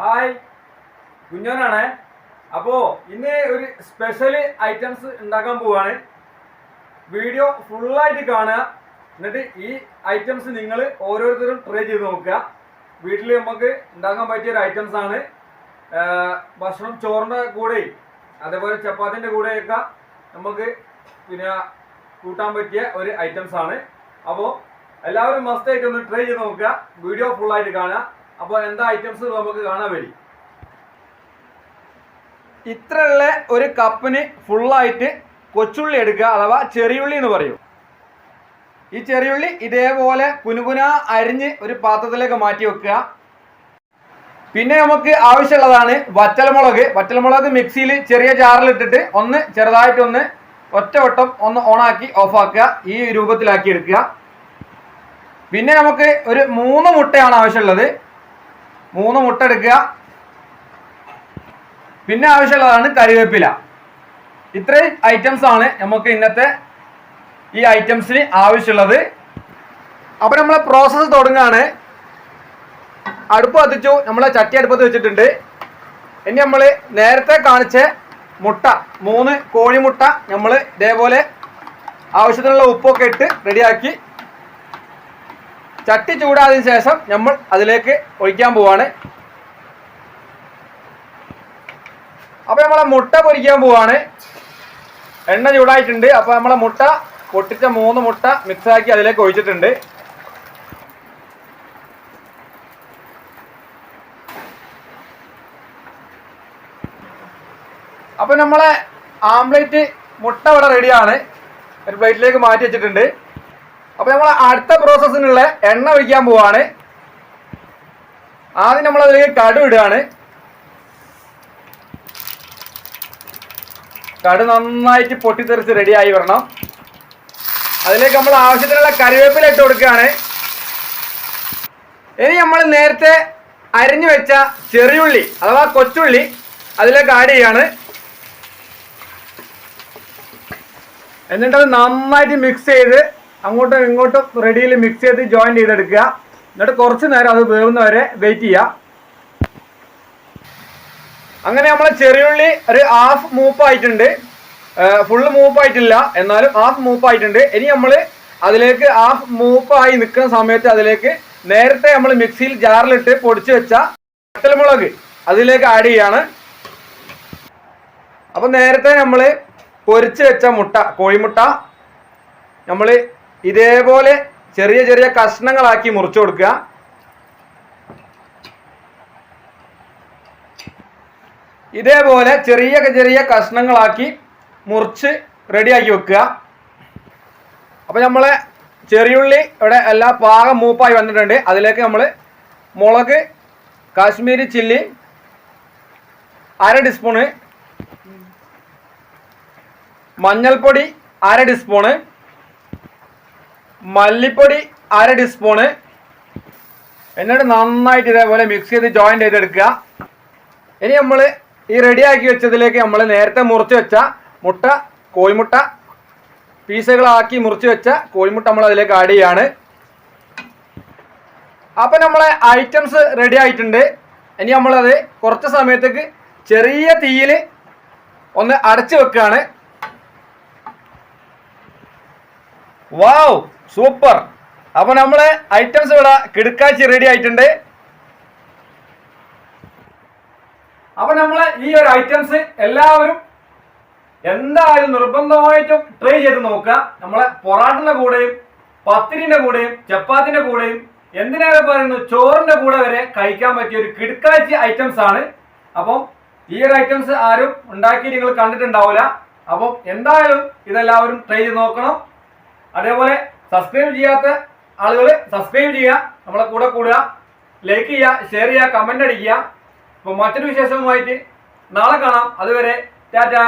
Hi. കുഞ്ഞോനാണ്. അപ്പോ ഇന്ന് ഒരു സ്പെഷ്യൽ ഐറ്റംസ് ഉണ്ടാക്കാൻ പോവാണ്. വീഡിയോ ഫുള്ളായിട്ട് കാണുക. എന്നിട്ട് ഈ ഐറ്റംസ് നിങ്ങൾ ഓരോരുത്തരും ട്രൈ ചെയ്ത് നോക്കുക. വീട്ടിൽ നമുക്ക് ഉണ്ടാക്കാൻ പറ്റിയ ഒരു ഐറ്റംസ് ആണ്. ഭക്ഷണം ചോറിന്റെ കൂടെ അതേപോലെ ചപ്പാത്തിന്റെ കൂടെയൊക്കെ നമുക്ക് പിന്നെ കൂട്ടാൻ പറ്റിയ ഒരു ഐറ്റംസ് ആണ്. അപ്പോൾ എല്ലാവരും മസ്റ്റായിട്ട് ഒന്ന് ട്രൈ ചെയ്ത് നോക്കുക. വീഡിയോ ഫുള്ളായിട്ട് കാണുക. അപ്പോൾ എന്താ ഐറ്റംസ് നമുക്ക് കാണാൻ വരും? ഇത്രയുള്ള ഒരു കപ്പിന് ഫുള്ളായിട്ട് കൊച്ചുള്ളി എടുക്കുക അഥവാ ചെറിയുള്ളി എന്ന് പറയും. ഈ ചെറിയുള്ളി ഇതേപോലെ കുനുകുന അരിഞ്ഞ് ഒരു പാത്രത്തിലേക്ക് മാറ്റി വെക്കുക. പിന്നെ നമുക്ക് ആവശ്യമുള്ളതാണ് വറ്റൽമുളക്. വറ്റൽമുളക് മിക്സിയിൽ ചെറിയ ജാറിലിട്ടിട്ട് ഒന്ന് ചെറുതായിട്ടൊന്ന് ഒറ്റവട്ടം ഒന്ന് ഓണാക്കി ഓഫാക്കുക ഈ രൂപത്തിലാക്കി എടുക്കുക. പിന്നെ നമുക്ക് ഒരു മൂന്ന് മുട്ടയാണ് ആവശ്യമുള്ളത്. മൂന്ന് മുട്ട എടുക്കുക. പിന്നെ ആവശ്യമുള്ളതാണ് കറിവേപ്പില. ഇത്രയും ഐറ്റംസ് ആണ് നമുക്ക് ഇന്നത്തെ ഈ ഐറ്റംസിന് ആവശ്യമുള്ളത്. അപ്പോൾ നമ്മൾ പ്രോസസ്സ് തുടങ്ങുകയാണ്. അടുപ്പ് കത്തിച്ചു. നമ്മളെ ചട്ടി അടുപ്പത്ത് വെച്ചിട്ടുണ്ട്. ഇനി നമ്മൾ നേരത്തെ കാണിച്ച മുട്ട മൂന്ന് കോഴിമുട്ട നമ്മൾ ഇതേപോലെ ആവശ്യത്തിനുള്ള ഉപ്പൊക്കെ ഇട്ട് റെഡിയാക്കി ചട്ടി ചൂടാതിന് ശേഷം നമ്മൾ അതിലേക്ക് ഒഴിക്കാൻ പോവാണ്. അപ്പൊ നമ്മളെ മുട്ട പൊരിക്കാൻ പോവാണ്. എണ്ണ ചൂടായിട്ടുണ്ട്. അപ്പൊ നമ്മളെ മുട്ട പൊട്ടിച്ച മൂന്ന് മുട്ട മിക്സ് ആക്കി അതിലേക്ക് ഒഴിച്ചിട്ടുണ്ട്. അപ്പൊ നമ്മളെ ആംപ്ലേറ്റ് മുട്ട ഇവിടെ റെഡിയാണ്. ഒരു പ്ലേറ്റിലേക്ക് മാറ്റി വെച്ചിട്ടുണ്ട്. അപ്പൊ നമ്മൾ അടുത്ത പ്രോസസ്സിനുള്ള എണ്ണ ഒഴിക്കാൻ പോവാണ്. ആദ്യം നമ്മൾ അതിലേക്ക് കടു ഇടുകയാണ്. കടു നന്നായിട്ട് പൊട്ടിത്തെറിച്ച് റെഡിയായി വരണം. അതിലേക്ക് നമ്മൾ ആവശ്യത്തിനുള്ള കറിവേപ്പില ഇട്ട് കൊടുക്കുകയാണ്. ഇനി നമ്മൾ നേരത്തെ അരിഞ്ഞു വെച്ച ചെറിയുള്ളി അഥവാ കൊച്ചുള്ളി അതിലേക്ക് ആഡ് ചെയ്യാണ്. എന്നിട്ടത് നന്നായിട്ട് മിക്സ് ചെയ്ത് അങ്ങോട്ടും ഇങ്ങോട്ടും റെഡിയിൽ മിക്സ് ചെയ്ത് ജോയിൻ ചെയ്തെടുക്കുക. എന്നിട്ട് കുറച്ച് നേരം അത് വേവുന്ന വരെ വെയിറ്റ് ചെയ്യുക. അങ്ങനെ നമ്മളെ ചെറിയുള്ളി ഒരു ഹാഫ് മൂപ്പായിട്ടുണ്ട് ഫുള്ള് മൂപ്പായിട്ടില്ല എന്നാലും ഹാഫ് മൂപ്പായിട്ടുണ്ട് ഇനി നമ്മൾ അതിലേക്ക് ഹാഫ് മൂപ്പായി നിൽക്കുന്ന സമയത്ത് അതിലേക്ക് നേരത്തെ നമ്മൾ മിക്സിയിൽ ജാറിലിട്ട് പൊടിച്ചു വെച്ച വറ്റൽമുളക് അതിലേക്ക് ആഡ് ചെയ്യാണ്. അപ്പം നേരത്തെ നമ്മൾ പൊരിച്ച് വെച്ച മുട്ട കോഴിമുട്ട നമ്മൾ ഇതേപോലെ ചെറിയ ചെറിയ കഷ്ണങ്ങളാക്കി മുറിച്ചു കൊടുക്കുക. ഇതേപോലെ ചെറിയ ചെറിയ കഷ്ണങ്ങളാക്കി മുറിച്ച് റെഡിയാക്കി വെക്കുക. അപ്പോൾ നമ്മളെ ചെറിയുള്ളി ഇവിടെ എല്ലാ പാകം മൂപ്പായി വന്നിട്ടുണ്ട്. അതിലേക്ക് നമ്മൾ മുളക് കാശ്മീരി ചില്ലി അര ടീസ്പൂണ് മഞ്ഞൾപ്പൊടി അര ടീസ്പൂണ് മല്ലിപ്പൊടി അര ടീസ്പൂണ് എന്നിട്ട് നന്നായിട്ട് ഇതേപോലെ മിക്സ് ചെയ്ത് ജോയിന്റ് ചെയ്തെടുക്കുക. ഇനി നമ്മൾ ഈ റെഡിയാക്കി വെച്ചതിലേക്ക് നമ്മൾ നേരത്തെ മുറിച്ച് വെച്ച മുട്ട കോഴിമുട്ട പീസുകളാക്കി മുറിച്ച് വെച്ച കോഴിമുട്ട നമ്മൾ അതിലേക്ക് ആഡ് ചെയ്യാണ്. അപ്പം നമ്മളെ ഐറ്റംസ് റെഡി ആയിട്ടുണ്ട്. ഇനി നമ്മളത് കുറച്ച് സമയത്തേക്ക് ചെറിയ തീയിൽ ഒന്ന് അടച്ചു വെക്കുകയാണ്. Wow super. അപ്പൊ നമ്മളെ ഐറ്റംസ് ഇവിടെ കിടക്കാച്ചി റെഡി ആയിട്ടുണ്ട്. അപ്പൊ നമ്മളെ ഈ ഒരു ഐറ്റംസ് എല്ലാവരും എന്തായാലും നിർബന്ധമായിട്ടും ട്രൈ ചെയ്ത് നോക്കുക. നമ്മളെ പൊറാട്ടിന്റെ കൂടെയും പത്തിരിന്റെ കൂടെയും ചപ്പാത്തിന്റെ കൂടെയും എന്തിനേറെ പറയുന്നു ചോറിന്റെ കൂടെ വരെ കഴിക്കാൻ പറ്റിയ ഒരു കിടക്കാച്ചി ഐറ്റംസ് ആണ്. അപ്പം ഈ ഒരു ഐറ്റംസ് ആരും ഉണ്ടാക്കി നിങ്ങൾ കണ്ടിട്ടുണ്ടാവില്ല. അപ്പം എന്തായാലും ഇതെല്ലാവരും ട്രൈ ചെയ്ത് നോക്കണം. അതേപോലെ സബ്സ്ക്രൈബ് ചെയ്യാത്ത ആളുകൾ സബ്സ്ക്രൈബ് ചെയ്യുക നമ്മളെ കൂടെ കൂടുക ലൈക്ക് ചെയ്യുക ഷെയർ ചെയ്യുക കമന്റ് അടിക്കുക. അപ്പോൾ മറ്റൊരു വിശേഷവുമായിട്ട് നാളെ കാണാം. അതുവരെ ടാറ്റാ.